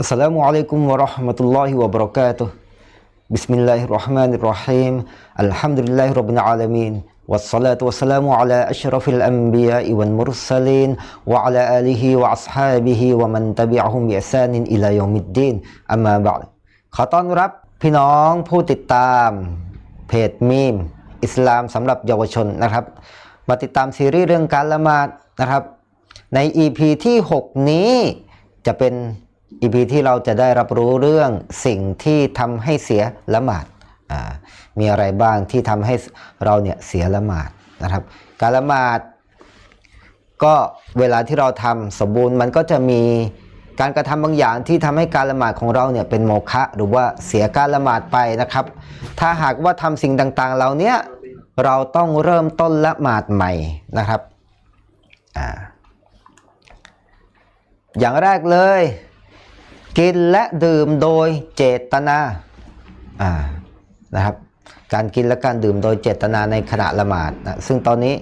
السلام عليكم ورحمة الله وبركاته بسم الله الرحمن الرحيم الحمد لله رب العالمين والصلاة والسلام على أشرف الأنبياء والمرسلين وعلى آله وأصحابه ومن تبعهم بإحسان إلى يوم الدين أما بعد ขอต้อนรับพี่น้องผู้ติดตามเพจมีม อิสลามสำหรับเยาวชนนะครับ มาติดตามซีรีส์เรื่องการละหมาดนะครับ ใน EP ที่ 6 นี้จะเป็น EP ที่เราจะได้รับรู้เรื่องสิ่งที่ทำให้เสียละหมาดมีอะไรบ้างที่ทำให้เราเนี่ยเสียละหมาดนะครับ การละหมาดก็เวลาที่เราทำสมบูรณ์มันก็จะมีการกระทำบางอย่างที่ทำให้การละหมาดของเราเนี่ยเป็นโมฆะหรือว่าเสียการละหมาดไปนะครับ ถ้าหากว่าทำสิ่งต่างๆเหล่านี้เราต้องเริ่มต้นละหมาดใหม่นะครับออย่างแรกเลย กินและดื่มโดยเจตนาอ่านะครับ การกินและการดื่มโดยเจตนาในขณะละหมาดนะซึ่งตอนนี้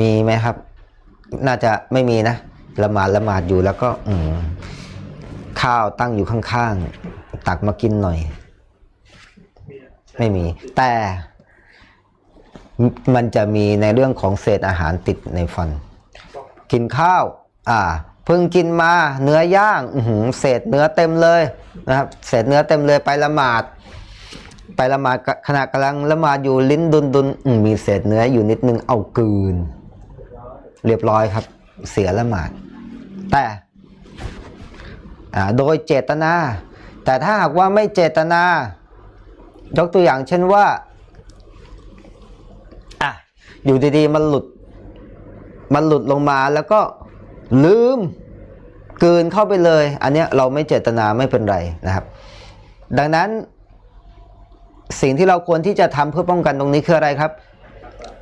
มีไหมครับ น่าจะไม่มีนะละหมาดละหมาดอยู่แล้วก็อืข้าวตั้งอยู่ข้างๆตักมากินหน่อย ไม่มี แต่มันจะมีในเรื่องของเศษอาหารติดในฟัน กินข้าว อ่า พิ่งกินมาเนื้อย่างอืเศษเนื้อเต็มเลยนะครับเศษเนื้อเต็มเลยไปละหมาด ไปละหมาดขณะกำลังละหมาดอยู่ลิ้นดุนดุนมมีเศษเนื้ออยู่นิดนึงเอากืน เรียบร้อยครับ เสียละหมาด แต่โดยเจตนา แต่ถ้าหากว่าไม่เจตนา ยกตัวอย่างเช่นว่าอะอยู่ดีๆมันหลุด มันหลุดลงมาแล้วก็ลืม กินเข้าไปเลย อันเนี้ยเราไม่เจตนาไม่เป็นไรนะครับ ดังนั้น สิ่งที่เราควรที่จะทำเพื่อป้องกันตรงนี้คืออะไรครับ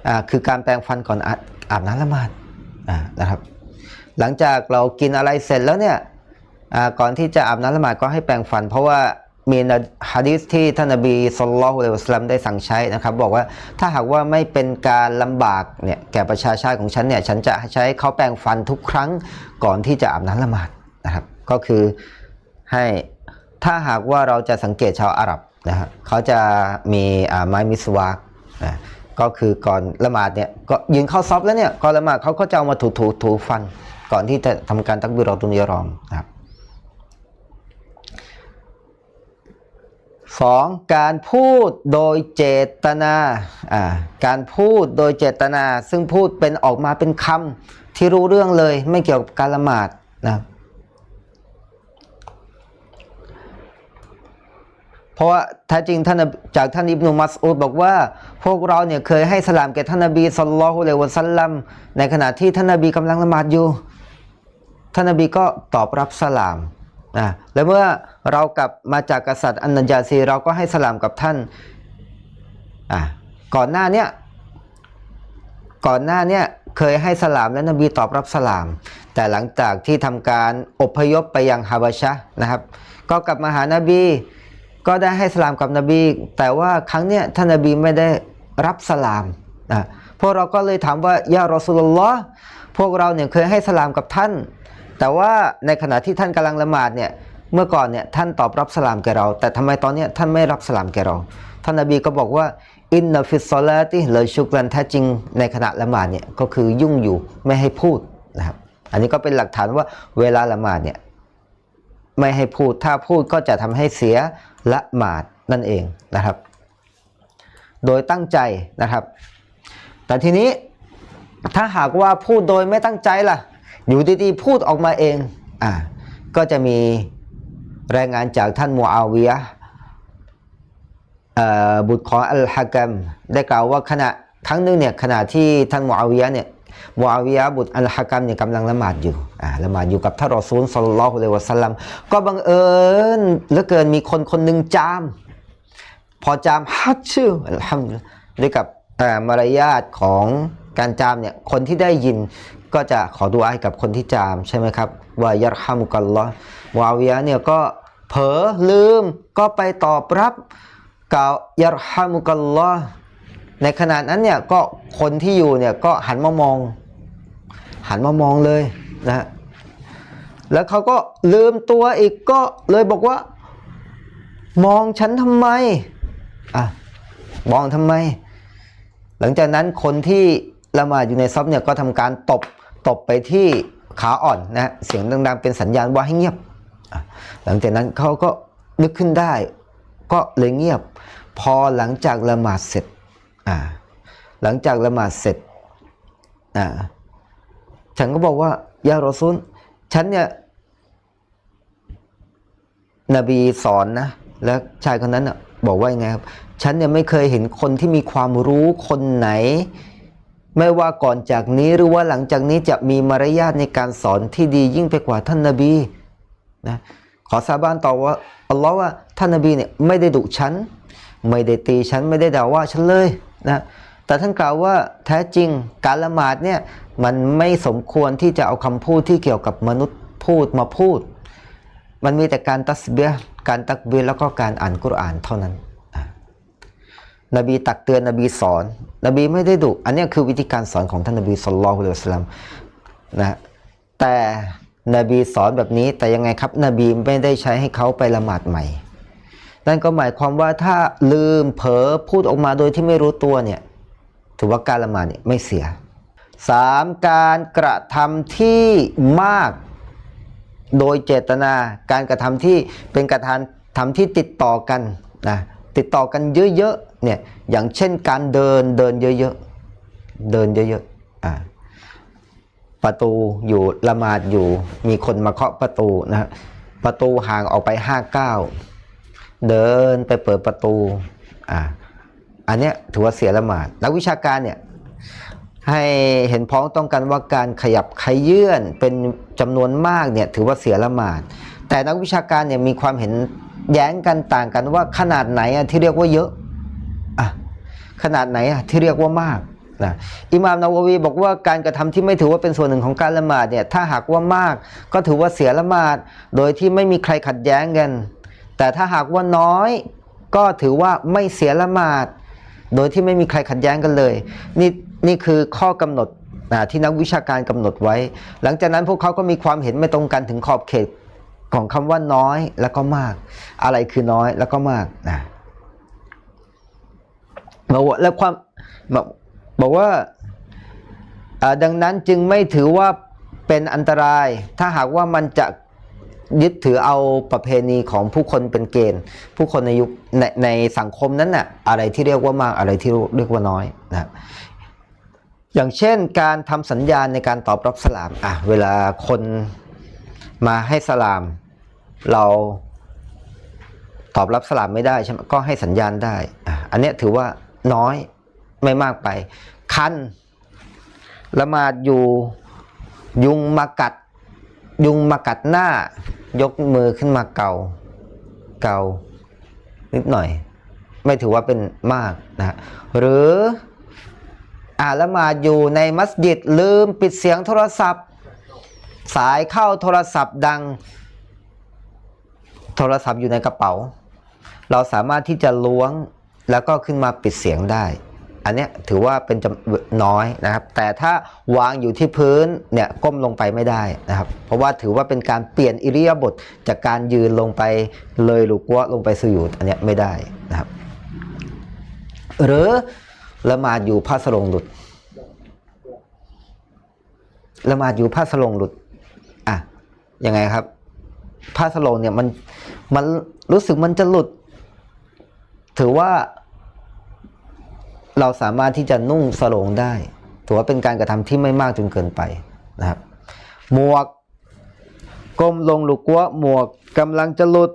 อ่าคือการแปรงฟันก่อนอาอาบน้ำละหมาดอ่านะครับ หลังจากเรากินอะไรเสร็จแล้วเนี่ยอ่าก่อนที่จะอาบน้ำละหมาดก็ให้แปรงฟัน เพราะว่า มีนฮะดีษที่ท่านนบีสุลต่านละฮ์อะลัยฮิวะสัลลัมได้สั่งใช้นะครับ บอกว่าถ้าหากว่าไม่เป็นการลำบากเนี่ยแก่ประชาชาติของฉันเนี่ยฉันจะใช้เขาแปรงฟันทุกครั้งก่อนที่จะอาบน้ำละหมาดนะครับ ก็คือให้ถ้าหากว่าเราจะสังเกตชาวอาหรับนะครับเขาจะมีอ่าไม้มิสวากนะก็คือก่อนละหมาดเนี่ยก็ยืนเข้าซอฟแล้วเนี่ยก่อนละหมาดเขาก็จะเอามาถูถูถูฟัน ก่อนที่จะทำการตักบิรอตุนยรอมนะครับ สองการพูดโดยเจตนาการพูดโดยเจตนา ซึ่งพูดเป็นออกมาเป็นคำที่รู้เรื่องเลยไม่เกี่ยวกับการละหมาดนะเพราะว่าแท้จริงท่านจากท่านอิบนุมัสอุดบอกว่า พวกเราเนี่ยเคยให้สลามแก่ท่านนบีสุลต่านละฮ์อะลัยวะสัลลัมในขณะที่ท่านนบีกำลังละหมาดอยู่ ท่านนบีก็ตอบรับสลาม นะและเมื่อเรากลับมาจากกษัตริย์อันนัจาซีเราก็ให้สลามกับท่านอะก่อนหน้าเนี้ยก่อนหน้าเนี้ยเคยให้สลามและนบีตอบรับสลาม แต่หลังจากที่ทำการอพยพไปยังฮาบาชะนะครับ ก็กลับมาหานบีก็ได้ให้สลามกับนบี แต่ว่าครั้งเนี้ยท่านนบีไม่ได้รับสลามนะพวกเราก็เลยถามว่ายารอสุลลอฮ์พวกเราเนี่ยเคยให้สลามกับท่าน แต่ว่าในขณะที่ท่านกำลังละหมาดเนี่ยเมื่อก่อนเนี่ยท่านตอบรับสลามแก่เรา แต่ทำไมตอนนี้ท่านไม่รับสลามแก่เรา ท่านนบีก็บอกว่าอินนฟิสซอลาติเลยชุกรันแท้จริงในขณะละหมาดเนี่ยก็คือยุ่งอยู่ไม่ให้พูดนะครับอันนี้ก็เป็นหลักฐานว่าเวลาละหมาดเนี่ยไม่ให้พูดถ้าพูดก็จะทำให้เสียละหมาดนั่นเองนะครับ โดยตั้งใจนะครับ แต่ทีนี้ถ้าหากว่าพูดโดยไม่ตั้งใจล่ะ อยู่ดีๆพูดออกมาเองอ่าก็จะมีรายงานจากท่านมูอาวิยะห์เอ่อบุตรของอัลฮะกัมได้กล่าวว่าขณะครั้งหนึ่งเนี่ยขณะที่ท่านมูอาวิยะเนี่ยมูอาวิยะบุตรอัลฮะกัมเนี่ยกำลังละหมาดอยู่อ่าละหมาดอยู่กับท่านรอซูลศ็อลลัลลอฮุอะลัยฮิวะซัลลัมก็บังเอิญเหลือเกินมีคนคนหนึ่งจาม พอจามฮัดชื่ออัลฮัมด้วยกับมารยาทของการจามเนี่ยคนที่ได้ยิน ก็จะขอดูอาให้กับคนที่จามใช่ไหมครับว่ายัรฮัมุกัลลอวาวิยะเนี่ยก็เผลอลืมก็ไปตอบรับกล่าวยัรฮัมุกัลลอในขณะนั้นเนี่ยก็คนที่อยู่เนี่ยก็หันมามอง หันมามองเลยนะแล้วเขาก็ลืมตัวอีกก็เลยบอกว่า มองฉันทำไมอะมองทำไม หลังจากนั้นคนที่ ละหมาดอยู่ในซอฟเนี่ยก็ทำการตบตบไปที่ขาอ่อนนะเสียงดังๆเป็นสัญญาณว่าให้เงียบ หลังจากนั้นเขาก็นึกขึ้นได้ ก็เลยเงียบ พอหลังจากละหมาดเสร็จหลังจากละหมาดเสร็จฉันก็บอกว่ายารอซุลฉันเนี่ยนบีสอนนะ แล้วชายคนนั้นนะบอกว่ายังไงครับ ฉันเนี่ยไม่เคยเห็นคนที่มีความรู้คนไหน ไม่ว่าก่อนจากนี้หรือว่าหลังจากนี้จะมีมารยาทในการสอนที่ดียิ่งไปกว่าท่านนบีนะขอสาบานต่อว่าอัลลอฮ์ว่าท่านนบีเนี่ยไม่ได้ดุฉัน ไม่ได้ตีฉัน ไม่ได้ด่าว่าฉันเลยนะแต่ท่านกล่าวว่าแท้จริงการละหมาดเนี่ยมันไม่สมควรที่จะเอาคำพูดที่เกี่ยวกับมนุษย์พูดมาพูด มันมีแต่การตัสเบียการตักเบียแล้วก็การอ่านกุรอานเท่านั้น นบีตักเตือนนบีสอน นบีไม่ได้ดุอันนี้คือวิธีการสอนของท่านนบีสุลต่านละฮ์อัลสลัมนะแต่นบีสอนแบบนี้แต่ยังไงครับ นบีไม่ได้ใช้ให้เขาไปละหมาดใหม่ นั่นก็หมายความว่าถ้าลืมเผลอพูดออกมาโดยที่ไม่รู้ตัวเนี่ยถือว่าการละหมาดเนี่ยไม่เสียสามการกระทำที่มากโดยเจตนา การกระทำที่เป็นการทำที่ติดต่อกันนะติดต่อกันเยอะๆ เนี่ยอย่างเช่นการเดินเดินเยอะๆเดินเยอะๆอ่าประตูอยู่ละหมาดอยู่ มีคนมาเคาะประตูนะประตูห่างออกไปห้าเก้าเดินไปเปิดประตูอ่าอันเนี้ยถือว่าเสียละหมาดนักวิชาการเนี่ยให้เห็นพ้องต้องกันว่าการขยับขยื่นเป็นจำนวนมากเนี่ยถือว่าเสียละหมาด แต่นักวิชาการเนี่ยมีความเห็นแย้งกันต่างกันว่าขนาดไหนอะที่เรียกว่าเยอะ ขนาดไหนอะที่เรียกว่ามากนะอิหม่ามนาววีบอกว่าการกระทำที่ไม่ถือว่าเป็นส่วนหนึ่งของการละหมาดเนี่ยถ้าหากว่ามาก ก็ถือว่าเสียละหมาด โดยที่ไม่มีใครขัดแย้งกัน แต่ถ้าหากว่าน้อย ก็ถือว่าไม่เสียละหมาด โดยที่ไม่มีใครขัดแย้งกันเลยนี่นี่คือข้อกำหนดนะที่นักวิชาการกำหนดไว้ หลังจากนั้นพวกเขาก็มีความเห็นไม่ตรงกันถึงขอบเขตของคำว่าน้อยแล้วก็มาก อะไรคือน้อยแล้วก็มากนะ บอกว่าแล้วความบอกบอกว่าดังนั้นจึงไม่ถือว่าเป็นอันตราย ถ้าหากว่ามันจะยึดถือเอาประเพณีของผู้คนเป็นเกณฑ์ ผู้คนในยุคในในสังคมนั้นน่ะอะไรที่เรียกว่ามากอะไรที่เรียกว่าน้อยนะครับอย่างเช่นการทำสัญญาณในการตอบรับสลามอะเวลาคนมาให้สลาม เราตอบรับสลามไม่ได้ใช่ไหมก็ให้สัญญาณได้อะอันเนี้ยถือว่า น้อยไม่มากไป คันละหมาดอยู่ยุงมากัด ยุงมากัดหน้ายกมือขึ้นมาเกาเกานิดหน่อย ไม่ถือว่าเป็นมากนะฮะหรืออ่าละมาดอยู่ในมัสยิดลืมปิดเสียงโทรศัพท์ สายเข้าโทรศัพท์ดัง โทรศัพท์อยู่ในกระเป๋า เราสามารถที่จะล้วง แล้วก็ขึ้นมาปิดเสียงได้ อันเนี้ยถือว่าเป็นจำน้อยนะครับ แต่ถ้าวางอยู่ที่พื้นเนี่ยก้มลงไปไม่ได้นะครับ เพราะว่าถือว่าเป็นการเปลี่ยนอิริยาบถจากการยืนลงไปเลยหรือกัวลงไปสุญูดอันเนี้ยไม่ได้นะครับ หรือละหมาดอยู่ผ้าสลงหลุดละหมาดอยู่ผ้าสลงหลุดอะยังไงครับผ้าสลงเนี่ยมันมันรู้สึกมันจะหลุด ถือว่าเราสามารถที่จะนุ่งสโลงได้ ถือว่าเป็นการกระทำที่ไม่มากจนเกินไปนะครับ หมวกก้มลงหลุกกัวหมวกกำลังจะหลุด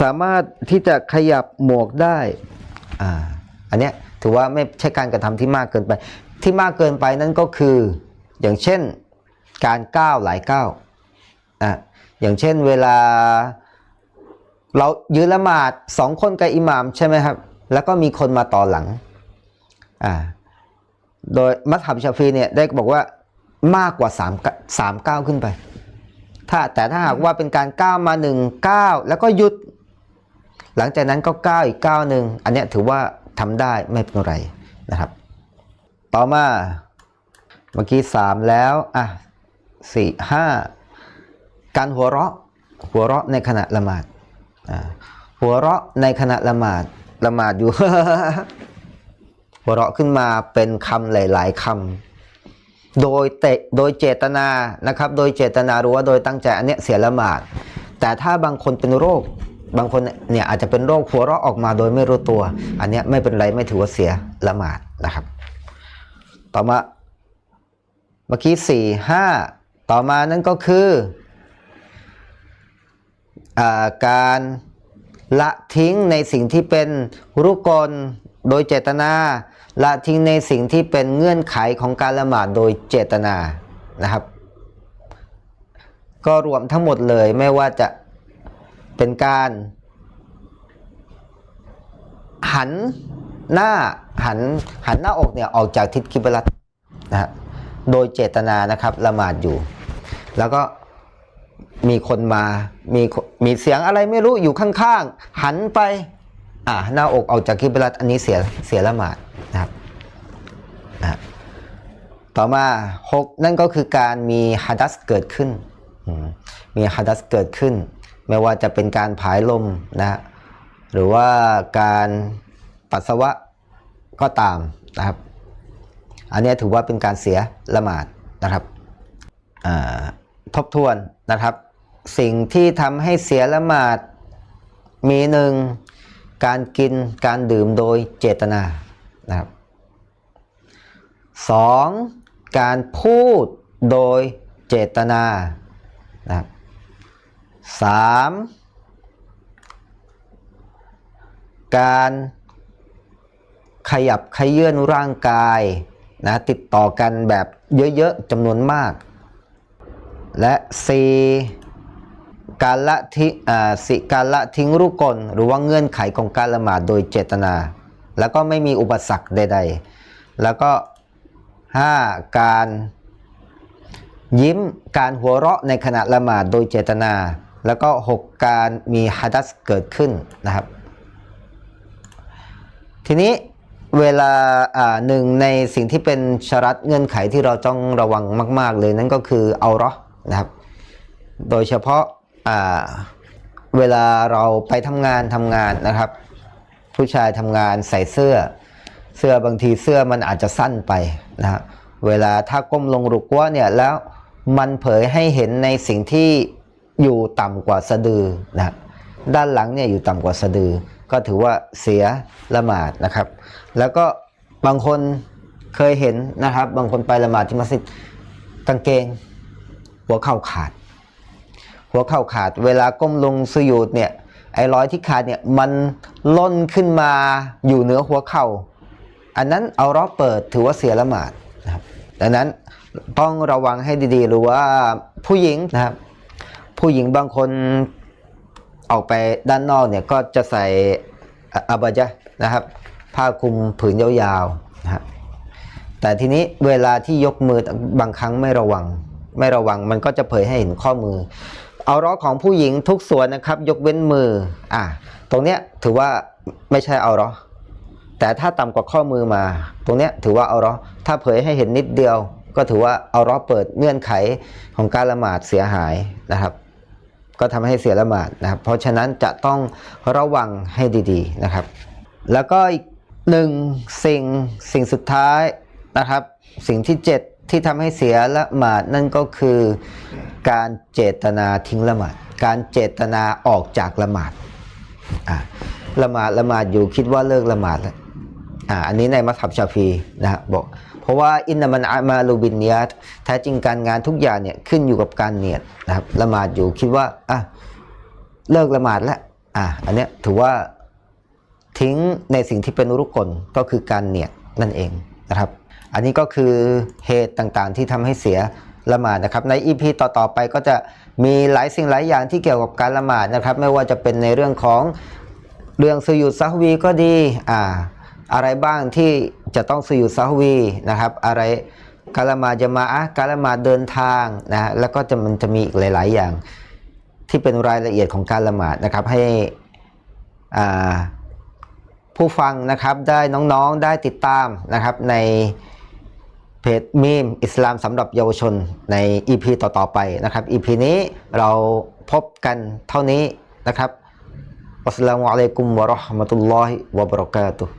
สามารถที่จะขยับหมวกได้อ่าอันเนี้ยถือว่าไม่ใช่การกระทำที่มากเกินไป ที่มากเกินไปนั่นก็คืออย่างเช่นการก้าวหลายก้าวอะอย่างเช่นเวลา เรายืนละหมาดสองคนกับอิหม่ามใช่ไหมครับ แล้วก็มีคนมาต่อหลังอ่าโดยมัสฮับชาฟีเนี่ยได้บอกว่ามากกว่า3ามสามก้าวขึ้นไป ถ้าแต่ถ้าหากว่าเป็นการก้าวมาหนึ่งก้าวแล้วก็หยุด หลังจากนั้นก็ก้าวอีกก้าวหนึ่งอันเนี้ยถือว่าทำได้ไม่เป็นไรนะครับ ต่อมาเมื่อกี้สามแล้วอะสี่ห้าการหัวเราะหัวเราะในขณะละหมาดอ่า หัวเราะในขณะละหมาดละหมาดอยู่ หัวเราะขึ้นมาเป็นคำหลาย ๆคำโดยเตะโดยเจตนานะครับ โดยเจตนารือว่าโดยตั้งใจอันเนี้ยเสียละหมาด แต่ถ้าบางคนเป็นโรค บางคนเนี่ยอาจจะเป็นโรคหัวเราะออกมาโดยไม่รู้ตัว อันเนี้ยไม่เป็นไรไม่ถือว่าเสียละหมาดนะครับ ต่อมาเมื่อกี้สี่ห้าต่อมานั่นก็คือ การละทิ้งในสิ่งที่เป็นรุกลโดยเจตนา ละทิ้งในสิ่งที่เป็นเงื่อนไขของการละหมาดโดยเจตนานะครับ ก็รวมทั้งหมดเลยไม่ว่าจะเป็นการ หันหน้าหันหันหน้าอกเนี่ยออกจากทิศกิบลัตนะฮะโดยเจตนานะครับละหมาดอยู่ แล้วก็ มีคนมา มีมีเสียงอะไรไม่รู้อยู่ข้างๆ หันไป อ่าหน้าอกออกจากกิบลัตอันนี้เสียเสียละหมาดนะครับอะต่อมาหกนั่นก็คือการมีฮัดัสเกิดขึ้น มีฮัดัสเกิดขึ้น ไม่ว่าจะเป็นการผายลมนะฮะหรือว่าการปัสสาวะก็ตามนะครับ อันนี้ถือว่าเป็นการเสียละหมาดนะครับทบทวนนะครับ สิ่งที่ทำให้เสียละหมาดมีหนึ่งการกินการดื่มโดยเจตนานะครับสองการพูดโดยเจตนานะครับสามการขยับขยื่นร่างกายนะติดต่อกันแบบเยอะ ๆจำนวนมาก และ 4. การละทิ้งสิการละทิ้งรูกลหรือว่าเงื่อนไขของการละหมาดโดยเจตนา แล้วก็ไม่มีอุปสรรคใด ๆ แล้วก็ 5. การยิ้มการหัวเราะในขณะละหมาดโดยเจตนา แล้วก็ 6 การมีฮัดัสเกิดขึ้นนะครับ ทีนี้เวลาหนึ่งในสิ่งที่เป็นชรัตเงื่อนไขที่เราต้องระวังมาก ๆ เลยนั่นก็คือเอาเราะนะครับ โดยเฉพาะ เวลาเราไปทำงานทำงานนะครับ ผู้ชายทำงานใส่เสื้อ เสื้อบางทีเสื้อมันอาจจะสั้นไปนะฮะเวลาถ้าก้มลงรุกวะเนี่ยแล้วมันเผยให้เห็นในสิ่งที่อยู่ต่ำกว่าสะดือนะฮะด้านหลังเนี่ยอยู่ต่ำกว่าสะดือ ก็ถือว่าเสียละหมาดนะครับ แล้วก็บางคนเคยเห็นนะครับ บางคนไปละหมาดที่มัสยิดกางเกง หัวเข่าขาด หัวเข่าขาด เวลาก้มลงสยูดเนี่ยไอ้รอยที่ขาดเนี่ยมันล่นขึ้นมาอยู่เหนือหัวเข่า อันนั้นเอาราะห์เปิดถือว่าเสียละหมาดนะครับดังนั้นต้องระวังให้ดีๆ หรือว่าผู้หญิงนะครับ ผู้หญิงบางคนออกไปด้านนอกเนี่ยก็จะใส่อาบายะนะครับ ผ้าคลุมผืนยาวๆนะครับแต่ทีนี้เวลาที่ยกมือบางครั้งไม่ระวัง ไม่ระวังมันก็จะเผยให้เห็นข้อมือ เอาราะห์ของผู้หญิงทุกส่วนนะครับ ยกเว้นมืออะตรงเนี้ยถือว่าไม่ใช่เอาราะห์แต่ถ้าต่ำกว่าข้อมือมา ตรงเนี้ยถือว่าเอาราะห์ถ้าเผยให้เห็นนิดเดียว ก็ถือว่าเอาราะห์เปิดเงื่อนไขของการละหมาดเสียหายนะครับ ก็ทำให้เสียละหมาดนะครับ เพราะฉะนั้นจะต้องระวังให้ดีๆนะครับ แล้วก็อีกหนึ่งสิ่งสิ่งสุดท้ายนะครับ สิ่งที่ 7 ที่ทำให้เสียละหมาดนั่นก็คือการเจตนาทิ้งละหมาด การเจตนาออกจากละหมาดละหมาดละหมาดอยู่คิดว่าเลิกละหมาดแล้วอ,อันนี้ในมัสฮับชาฟีนะฮะบอกเพราะว่าอินนามันอามาลูบินเนียตแท้จริงการงานทุกอย่างเนี่ยขึ้นอยู่กับการเนียดนะครับละหมาดอยู่คิดว่าอะเลิกละหมาดแล้วอะอันเนี้ยถือว่าทิ้งในสิ่งที่เป็นรุกลก็คือการเนียดนั่นเองนะครับ อันนี้ก็คือเหตุต่างๆ ที่ทำให้เสียละหมาดนะครับ ในอีพีต่อๆไปก็จะมีหลายสิ่งหลายอย่างที่เกี่ยวกับการละหมาดนะครับ ไม่ว่าจะเป็นในเรื่องของเรื่องสุยุดซะฮ์วีก็ดีอ่าอะไรบ้างที่จะต้องสุยุดซะฮ์วีนะครับ อะไรการละหมาดจะมาอะการละหมาดเดินทางนะฮะแล้วก็จะมันจะมีอีกหลาย ๆ อย่าง ที่เป็นรายละเอียดของการละหมาดนะครับให้อ่าผู้ฟังนะครับได้น้องๆได้ติดตามนะครับใน เพจมีมอิสลามสำหรับเยาวชนใน EP ต่อๆไปนะครับ EP นี้เราพบกันเท่านี้นะครับอัสลามุอะลัยกุมวะราะห์มะตุลลอฮิวะบะเราะกาตุฮ์